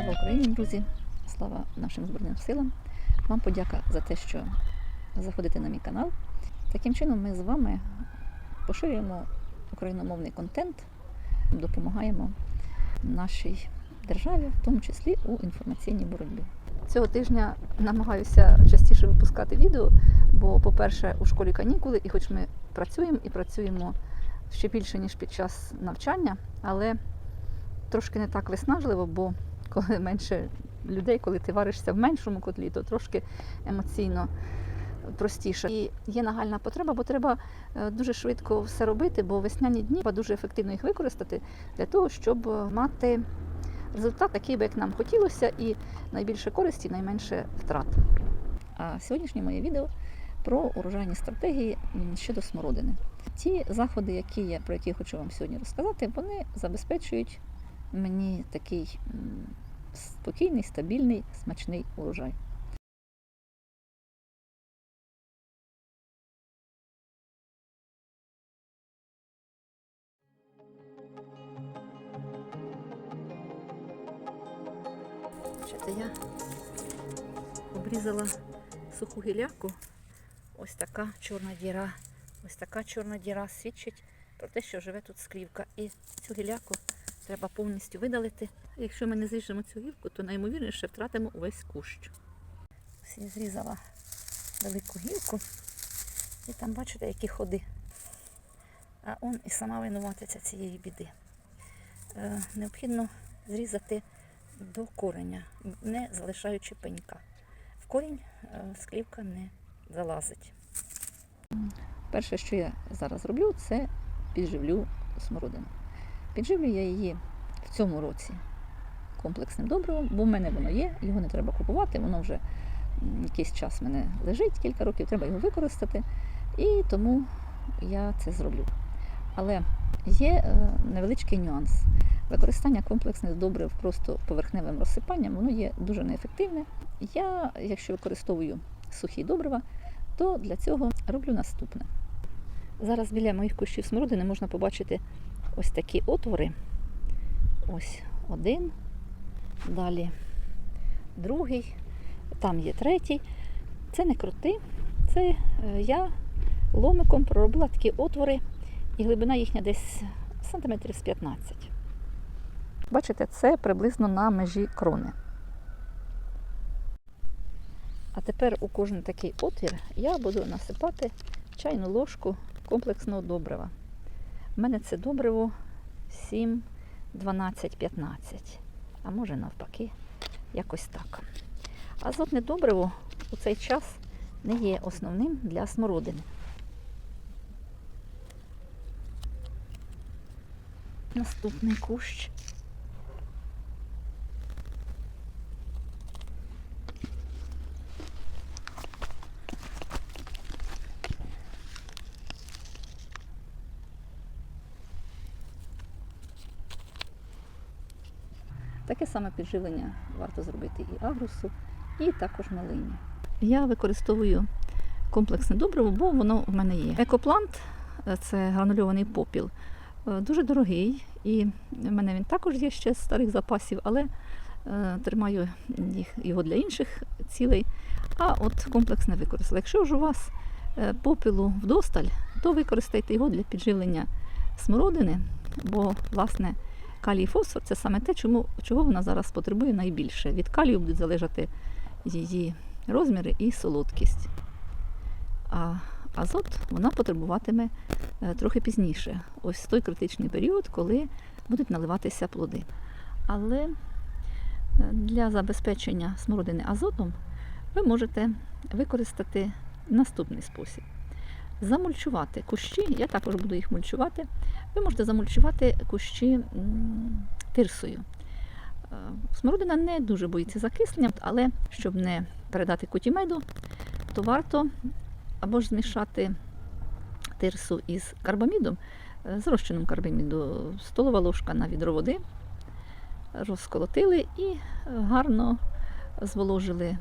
Слава Україні, друзі! Слава нашим Збройним силам! Вам подяка за те, що заходите на мій канал. Таким чином ми з вами поширюємо україномовний контент, допомагаємо нашій державі, в тому числі у інформаційній боротьбі. Цього тижня намагаюся частіше випускати відео, бо, по-перше, у школі канікули, і хоч ми працюємо і працюємо ще більше, ніж під час навчання, але трошки не так виснажливо, бо коли менше людей, коли ти варишся в меншому котлі, то трошки емоційно простіше. І є нагальна потреба, бо треба е, дуже швидко все робити, бо весняні дні треба дуже ефективно їх використати для того, щоб е, мати результат такий, би як нам хотілося, і найбільше користі, найменше втрат. А сьогоднішнє моє відео про урожайні стратегії щодо смородини. Ті заходи, які я, про які я хочу вам сьогодні розказати, вони забезпечують мені такий спокійний, стабільний, смачний урожай. Бачите, я обрізала суху гіляку. Ось така чорна діра. Ось така чорна діра свідчить про те, що живе тут скрівка. І цю гіляку треба повністю видалити. Якщо ми не зріжемо цю гілку, то наймовірніше втратимо увесь кущ. Ось я зрізала велику гілку. І там бачите, які ходи. А он і сама винуватиця цієї біди. Е, необхідно зрізати до кореня, не залишаючи пенька. В корінь е, склівка не залазить. Перше, що я зараз роблю, це підживлю смородину. Підживлю я її в цьому році комплексним добривом, бо в мене воно є, його не треба купувати, воно вже якийсь час в мене лежить, кілька років, треба його використати. І тому я це зроблю. Але є е, невеличкий нюанс. Використання комплексних добрив просто поверхневим розсипанням, воно є дуже неефективне. Я, якщо використовую сухі добрива, то для цього роблю наступне. Зараз біля моїх кущів смородини можна побачити ось такі отвори. Ось один, далі другий, там є третій. Це не крути, це е, я ломиком проробила такі отвори, і глибина їхня десь сантиметрів з 15. Бачите, це приблизно на межі крони. А тепер у кожен такий отвір я буду насипати чайну ложку комплексного добрива. У мене це добриво 7, 12, 15, а може навпаки, якось так. Азотне добриво у цей час не є основним для смородини. Наступний кущ. Таке саме підживлення варто зробити і агрусу, і також малині. Я використовую комплексне добриво, бо воно в мене є. Екоплант е, це гранульований попіл. е, Дуже дорогий, і в мене він також є ще з старих запасів, але е, тримаю їх, його для інших цілей. А от комплекс не використала. Якщо ж у вас попілу вдосталь, то використайте його для підживлення смородини, бо, власне, калій і фосфор це саме те, чому, чого вона зараз потребує найбільше. Від калію будуть залежати її розміри і солодкість. А азот вона потребуватиме е, трохи пізніше. Ось той критичний період, коли будуть наливатися плоди. Але е, для забезпечення смородини азотом ви можете використати наступний спосіб. Замульчувати кущі, я також буду їх мульчувати. Ви можете замульчувати кущі тирсою. Е, Смородина не дуже боїться закислення, але щоб не передати куті меду, то варто або ж змішати тирсу із карбамідом, е, з карбаміду, столова ложка на відро води, розколотили і е, гарно зволожили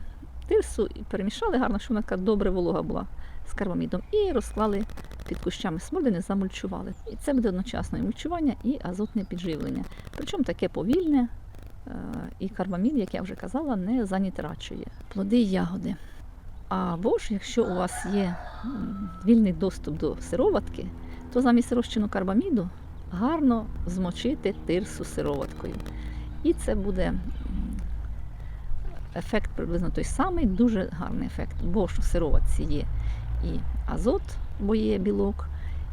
тирсу і перемішали гарно, щоб вона така добре волога була з карбамідом, і розклали під кущами смородини, замульчували. І це буде одночасно і мульчування, і азотне підживлення. Причому таке повільне, і карбамід, як я вже казала, не занітрачує плоди і ягоди. Або ж, якщо у вас є вільний доступ до сироватки, то замість розчину карбаміду гарно змочити тирсу сироваткою. І це буде ефект приблизно той самий, дуже гарний ефект, бо ж у сироватці є і азот, бо є білок,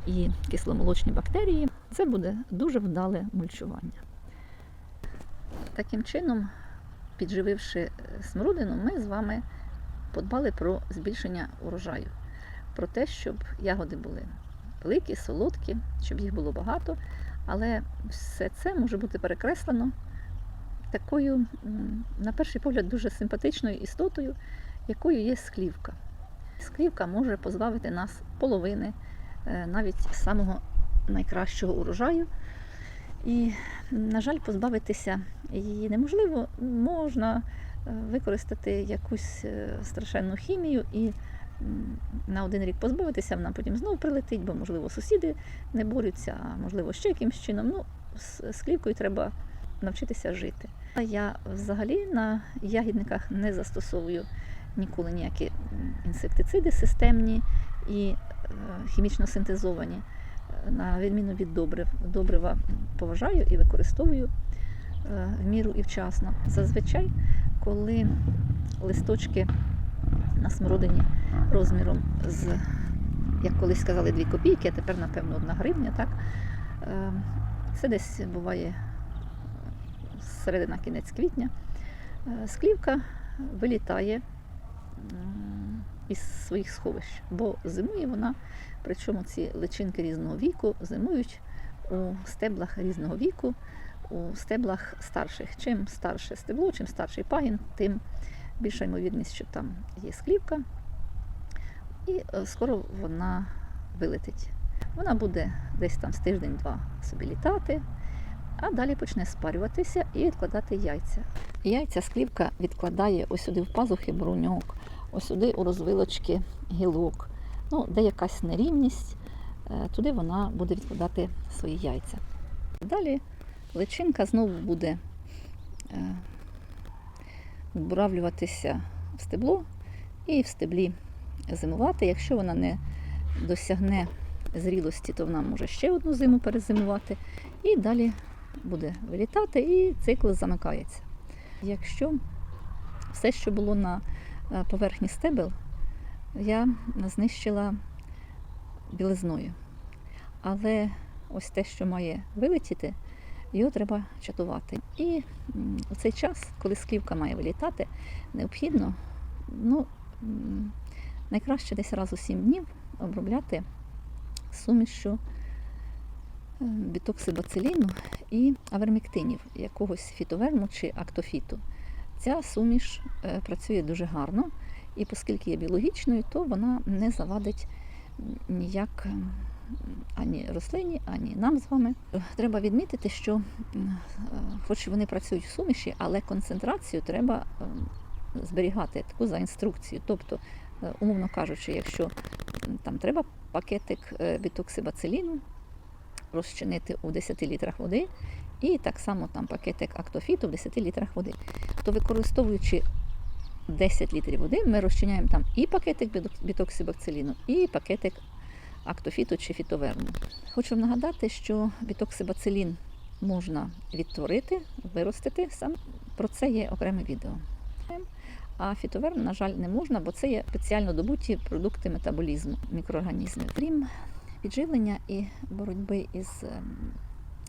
і кисломолочні бактерії. Це буде дуже вдале мульчування. Таким чином, піджививши смородину, ми з вами подбали про збільшення урожаю, про те, щоб ягоди були великі, солодкі, щоб їх було багато. Але все це може бути перекреслено такою, на перший погляд, дуже симпатичною істотою, якою є склівка. Склівка може позбавити нас половини, е, навіть самого найкращого урожаю. І, на жаль, позбавитися її неможливо. Можна е, використати якусь е, страшенну хімію і на один рік позбавитися, вона потім знову прилетить, бо, можливо, сусіди не борються, а можливо, ще якимсь чином. Ну, з клівкою треба навчитися жити. А Я взагалі на ягідниках не застосовую ніколи ніякі інсектициди системні і е, хімічно синтезовані. Е, На відміну від добрив, добрива поважаю і використовую е, в міру і вчасно. Зазвичай, коли листочки на смородині розміром з, як колись сказали, 2 копійки, а тепер, напевно, 1 гривня, так? Це десь буває середина кінець квітня. Склівка вилітає із своїх сховищ, бо зимує вона, причому ці личинки різного віку зимують у стеблах різного віку, у стеблах старших. Чим старше стебло, чим старший пагін, тим більша ймовірність, що там є склівка. І е, скоро вона вилетить. Вона буде десь там з тиждень-два собі літати, а далі почне спарюватися і відкладати яйця. Яйця склівка відкладає ось сюди в пазухи бруньок, ось сюди у розвилочки гілок. Ну, де якась нерівність, е, туди вона буде відкладати свої яйця. Далі личинка знову буде е, вбуравлюватися в стебло і в стеблі зимувати. Якщо вона не досягне зрілості, то вона може ще одну зиму перезимувати і далі буде вилітати, і цикл замикається. Якщо все, що було на поверхні стебел, я знищила білизною. Але ось те, що має вилетіти, його треба чатувати. І у цей час, коли склівка має вилітати, необхідно ну, найкраще десь раз у 7 днів обробляти сумішю е, бітоксибациліну і аверміктинів, якогось фітоверму чи актофіту. Ця суміш е, працює дуже гарно, і оскільки є біологічною, то вона не завадить ніяк ані рослині, ані нам з вами. Треба відмітити, що е, хоч вони працюють в суміші, але концентрацію треба ем, зберігати таку за інструкцією. Тобто, е, умовно кажучи, якщо там треба пакетик бітоксибациліну розчинити у 10 літрах води, і так само там пакетик актофіту в 10 літрах води, то використовуючи 10 літрів води, ми розчиняємо там і пакетик біток- бітоксибациліну, і пакетик актофіту чи фітоверму. Хочу вам нагадати, що бітоксибацилін можна відтворити, виростити сам. Про це є окреме відео. А фітоверм, на жаль, не можна, бо це є спеціально добуті продукти метаболізму мікроорганізмів. Крім підживлення і боротьби із ем,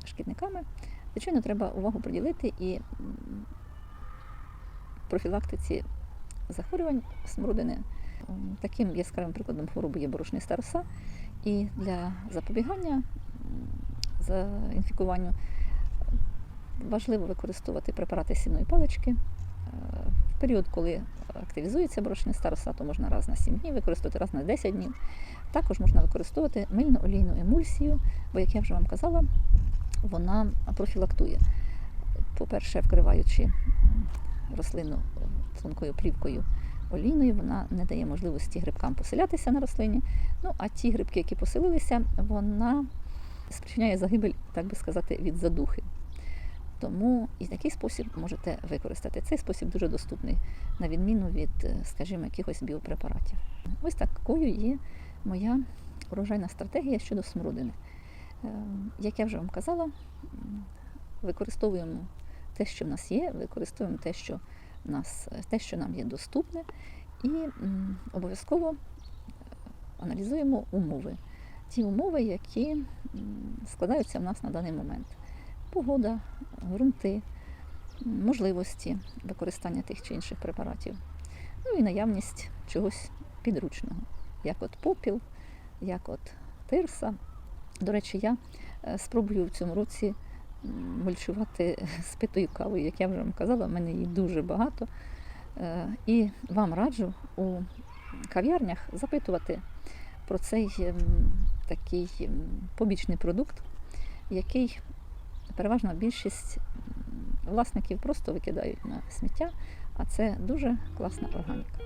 шкідниками, звичайно, треба увагу приділити і профілактиці захворювань смородини. Ем, Таким яскравим прикладом хвороби є борошниста роса. І для запобігання за інфікуванню важливо використовувати препарати сінної палички. В період, коли активізується борошниста роса, то можна раз на 7 днів використовувати, раз на 10 днів. Також можна використовувати мильно-олійну емульсію, бо, як я вже вам казала, вона профілактує. По-перше, вкриваючи рослину тонкою плівкою олійною, вона не дає можливості грибкам поселятися на рослині. Ну, а ті грибки, які поселилися, вона спричиняє загибель, так би сказати, від задухи. Тому і такий спосіб можете використати. Цей спосіб дуже доступний, на відміну від, е, скажімо, якихось біопрепаратів. Ось такою є моя урожайна стратегія щодо смородини. Е, Як я вже вам казала, використовуємо те, що в нас є, використовуємо те, що, нас, те, що нам є доступне, і обов'язково е, аналізуємо умови. Ті умови, які складаються в нас на даний момент. Погода, ґрунти, можливості використання тих чи інших препаратів, ну і наявність чогось підручного, як от попіл, як от тирса. До речі, я е, спробую в цьому році мульчувати з питою кавою. Як я вже вам казала, в мене її дуже багато. Е, І вам раджу у кав'ярнях запитувати про цей ем, такий ем, побічний продукт, який переважно більшість власників просто викидають на сміття, а це дуже класна органіка.